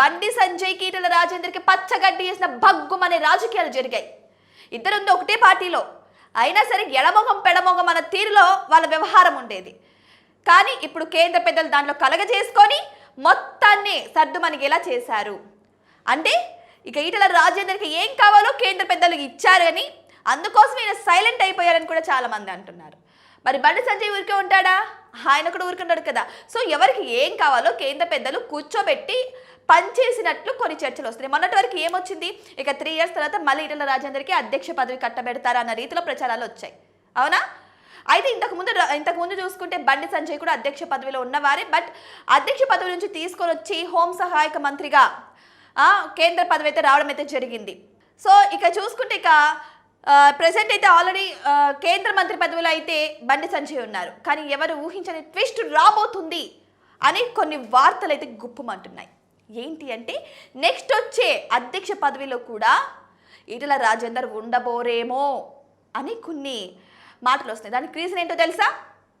బండి సంజయ్ కీటల రాజేందర్కి పచ్చగడ్డి వేసిన భగ్గుమనే రాజకీయాలు జరిగాయి. ఇద్దరుంది ఒకటే పార్టీలో. అయినా సరే ఎడమొగం పెడమొగం అన్న తీరులో వాళ్ళ వ్యవహారం ఉండేది. కానీ ఇప్పుడు కేంద్ర పెద్దలు దాంట్లో కలగజేసుకొని మొత్తాన్ని సర్దుమణిగేలా చేశారు. అంటే ఇక ఈటల రాజేందర్కి ఏం కావాలో కేంద్ర పెద్దలు ఇచ్చారు అని అందుకోసం ఈయన సైలెంట్ అయిపోయారని కూడా చాలామంది అంటున్నారు. మరి బండి సంజయ్ ఊరికే ఉంటాడా? ఆయన కూడా ఊరుకున్నాడు కదా. సో ఎవరికి ఏం కావాలో కేంద్ర పెద్దలు కూర్చోబెట్టి పనిచేసినట్లు కొన్ని చర్చలు వస్తున్నాయి. మొన్నటి వరకు ఏమొచ్చింది? ఇక త్రీ ఇయర్స్ తర్వాత మళ్ళీ ఈటల రాజేందర్కి అధ్యక్ష పదవి కట్టబెడతారా అన్న రీతిలో ప్రచారాలు వచ్చాయి. అవునా? అయితే ఇంతకు ముందు చూసుకుంటే బండి సంజయ్ కూడా అధ్యక్ష పదవిలో ఉన్నవారే. బట్ అధ్యక్ష పదవి నుంచి తీసుకొని వచ్చి హోం సహాయక మంత్రిగా కేంద్ర పదవి అయితే రావడం అయితే జరిగింది. సో ఇక చూసుకుంటే ఇక ప్రజెంట్ అయితే ఆల్రెడీ కేంద్ర మంత్రి పదవిలో అయితే బండి సంజయ్ ఉన్నారు. కానీ ఎవరు ఊహించని ట్విస్ట్ రాబోతుంది అని కొన్ని వార్తలు అయితే గుప్పమంటున్నాయి. ఏంటి అంటే నెక్స్ట్ వచ్చే అధ్యక్ష పదవిలో కూడా ఈటల రాజేందర్ ఉండబోరేమో అని కొన్ని మాటలు వస్తున్నాయి. దానికి రీజన్ ఏంటో తెలుసా?